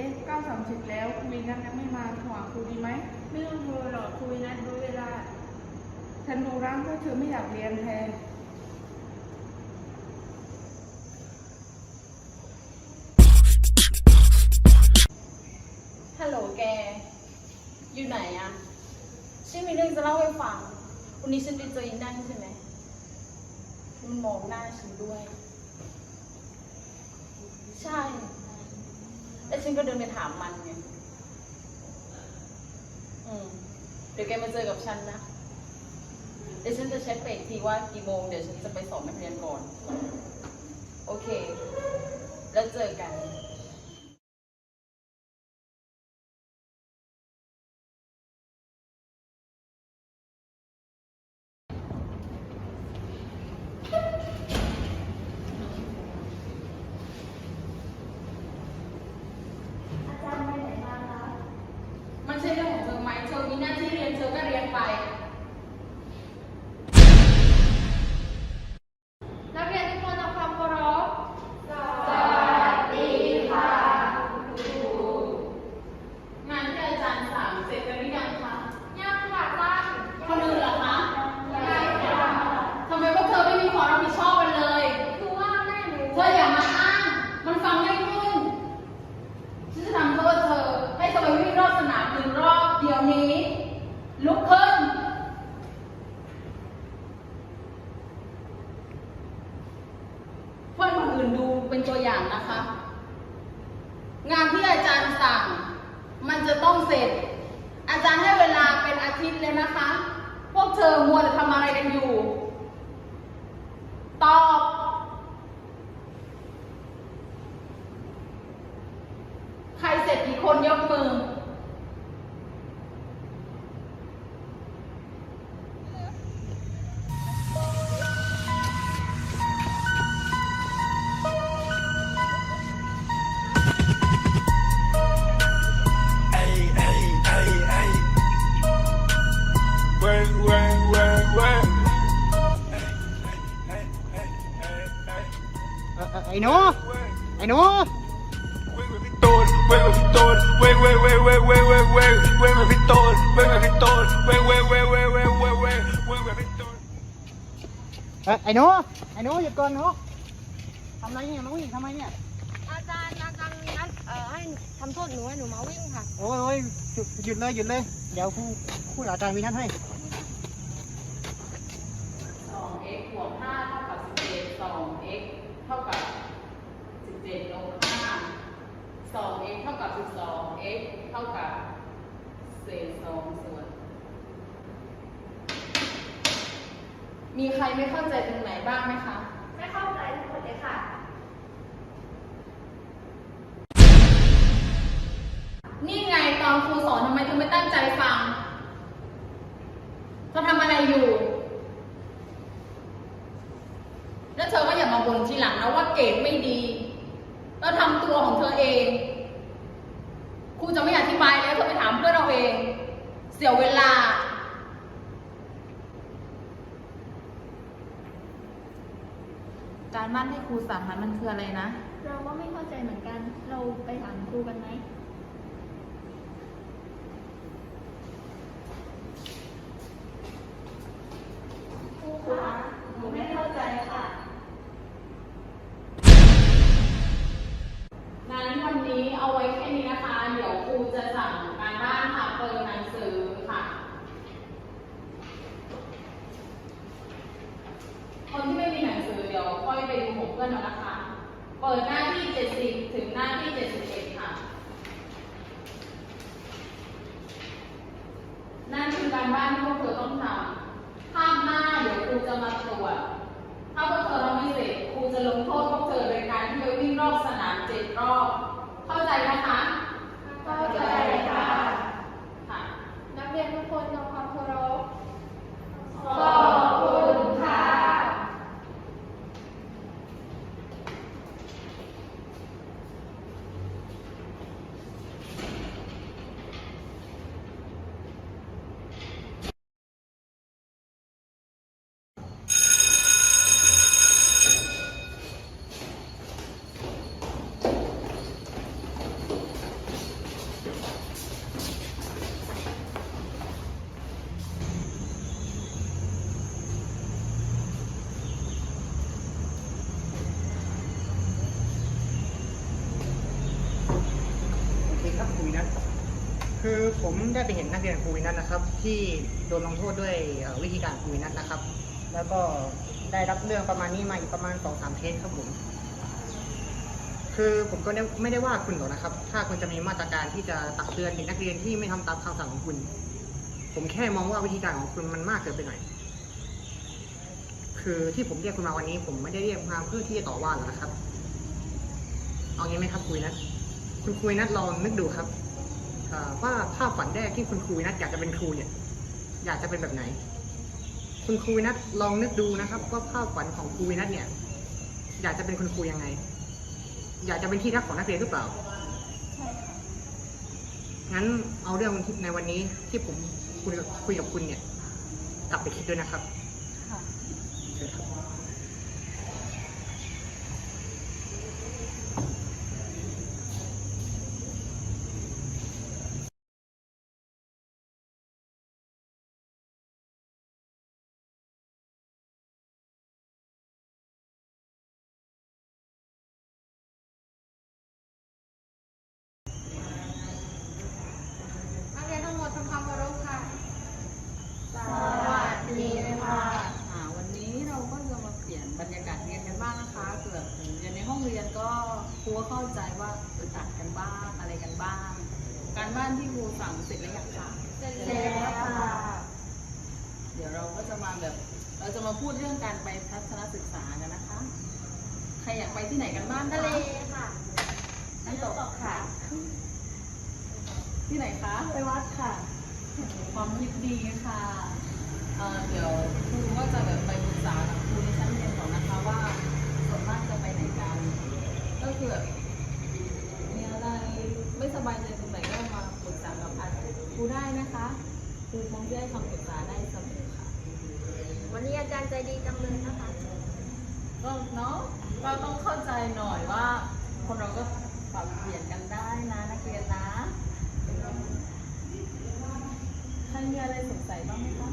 เอ๊ะเก้าสามสิบแล้วคุยนัดยังไม่มาโทรหาครูดีไหมไม่ต้องโทรหรอกคุยนัดรู้เวลา ฉันดูร่างเพราเธอไม่อยากเรียนแทนฮัลโหลแก อยู่ไหนอะฉันมีเรื่องจะเล่าให้ฟัง วันนี้ฉันไปเจออินนั่นใช่ไหม มันมองหน้าฉันด้วย ใช่ แล้วฉันก็เดินไปถามมันไงอืมเดี๋ยวแกมาเจอกับฉันนะ เดี๋ยวฉันจะเช็คไปอีกทีว่ากี่โมง เดี๋ยวฉันจะไปสอบนักเรียนก่อน โอเค แล้วเจอกันมันใช่เรื่องของเธอไหมเธอมีหน้าที่เรียนเธอก็เรียนไป นักเรียนทุกคนทำความเคารพ งานที่อาจารย์สั่งเสร็จกันหรือยังคะ ยังค่ะท่าน คนอื่นเหรอคะ ยังค่ะ ทำไมพวกเธอไม่มีความรับผิดชอบกันเลย คือว่าแม่หนู เธออย่ามาอ้าง มันฟังไม่ขึ้น ฉันจะทำโทษเธอ ให้เธอไปวิ่งรอบสนามหนึ่งรอบเดี๋ยวนี้ ลุกขึ้น เพื่อนคนอื่นดู เป็นตัวอย่างนะคะ งานที่อาจารย์สั่ง มันจะต้องเสร็จ อาจารย์ให้เวลาเป็นอาทิตย์เลยนะคะ พวกเธอมัวแต่ทำอะไรกันอยู่ ตอบ ใครเสร็จกี่คนยกมือ work, work, work with Victor. เอ่อไอ้หนูไอ้หนูหยุดก่อนหนูทำไรเนี่ยมาวิ่งทำไมเนี่ย ให้ทำโทษหนูให้หนูมาวิ่งค่ะ โอ้ยโอ้ยหยุดหยุดเลยหยุดเลย เดี๋ยวครูครูอาจารย์มีนัดให้ 2x บวก5เท่ากับ11 2x เท่ากับ17ลบ5 2x เท่ากับ 12x เท่ากับเศษ2ส่วน มีใครไม่เข้าใจตรงไหนบ้างไหมคะ ตั้งใจฟังเธอทำอะไรอยู่ แล้วเธอก็อย่ามาบ่นทีหลังนะว่าเกรดไม่ดี แล้วทำตัวของเธอเองครูจะไม่อธิบายแล้วเธอไปถามเพื่อนเราเอง เสียเวลา การบ้านที่ครูสั่งนั้นมันคืออะไรนะ เราก็ไม่เข้าใจเหมือนกัน เราไปถามครูกันไหม ครูคะหนูไม่เข้าใจค่ะ งั้นวันนี้เอาไว้แค่นี้นะคะ เดี๋ยวครูจะสั่งการบ้านค่ะเปิดหนังสือค่ะ คนที่ไม่มีหนังสือเดี๋ยวค่อยไป ก่อนนะคะ เปิดหน้าที่ 70 ถึงหน้าที่ 71 ค่ะ นั่นคือการบ้านที่พวกเธอต้องทำข้ามหน้าเดี๋ยวครูจะมาตรวจ ถ้าพวกเธอทำไม่เสร็จครูจะลงโทษพวกเธอโดยการที่ไปวิ่งรอบสนามเจ็ดรอบ เข้าใจนะคะ ครับครูวินัทคือผมได้ไปเห็นนักเรียนครูวินัทนะครับ ที่โดนลงโทษด้วยวิธีการครูวินัทนะครับ แล้วก็ได้รับเรื่องประมาณนี้มาอีกประมาณสองสามเคสครับผมคือผมก็ไม่ได้ว่าคุณหรอกนะครับ ถ้าคุณจะมีมาตรการที่จะตักเตือนเด็กนักเรียนที่ไม่ทำตามคำสั่งของคุณ ผมแค่มองว่าวิธีการของคุณมันมากเกินไปหน่อย คือที่ผมเรียกคุณมาวันนี้ ผมไม่ได้เรียกมาเพื่อที่จะต่อว่าหรอกนะครับ เอางี้ไหมครับคุยนัทคุณคุยนัทลองนึกดูครับ ว่าภาพฝันแรกที่คุณคุยนัทอยากจะเป็นครูเนี่ย อยากจะเป็นแบบไหน คุณครูนัทลองนึกดูนะครับว่าภาพฝันของครูนัทเนี่ย อยากจะเป็นคุณครูยังไง อยากจะเป็นที่รักของนักเรียนหรือเปล่างั้นเอาเรื่องที่ในวันนี้ที่ผมคุยกับคุยกับคุณเนี่ย กลับไปคิดด้วยนะครับค่ะ เชิญครับ นักเรียนทั้งหมดทำความเคารพค่ะ สวัสดีค่ะอ่าวันนี้เราก็จะมาเปลี่ยนบรรยากาศเรียนกันบ้างนะคะเกือบถึงเรียนในห้องเรียนก็ครู ก็เข้าใจว่าอึดอัดกันบ้างอะไรกันบ้าง การบ้านที่ครูสั่งเสร็จแล้วยังคะเสร็จแล้วค่ะ เดี๋ยวเราก็จะมาแบบ เราจะมาพูดเรื่องการไปทัศนศึกษากันนะคะ ใครอยากไปที่ไหนกันบ้างคะทะเลค่ะน้ำตกค่ะ ที่ไหนคะ ไปวัดค่ะ ความคิดดีค่ะเอ่อเดี๋ยวครูก็จะแบบไปปรึกษากับครูในชั้นเรียนก่อนนะคะว่า ได้นะคะครูพอมที่ให้ความรึกษาได้เสมอค่ะ วันนี้อาจารย์ใจดีจังเลยนะคะ ก็เนาะเราต้องเข้าใจหน่อยว่า คนเราก็ปรับเปลี่ยนกันได้นะนักเรียนนะ ใครมีอะไรสงสัยบ้างไหมคะ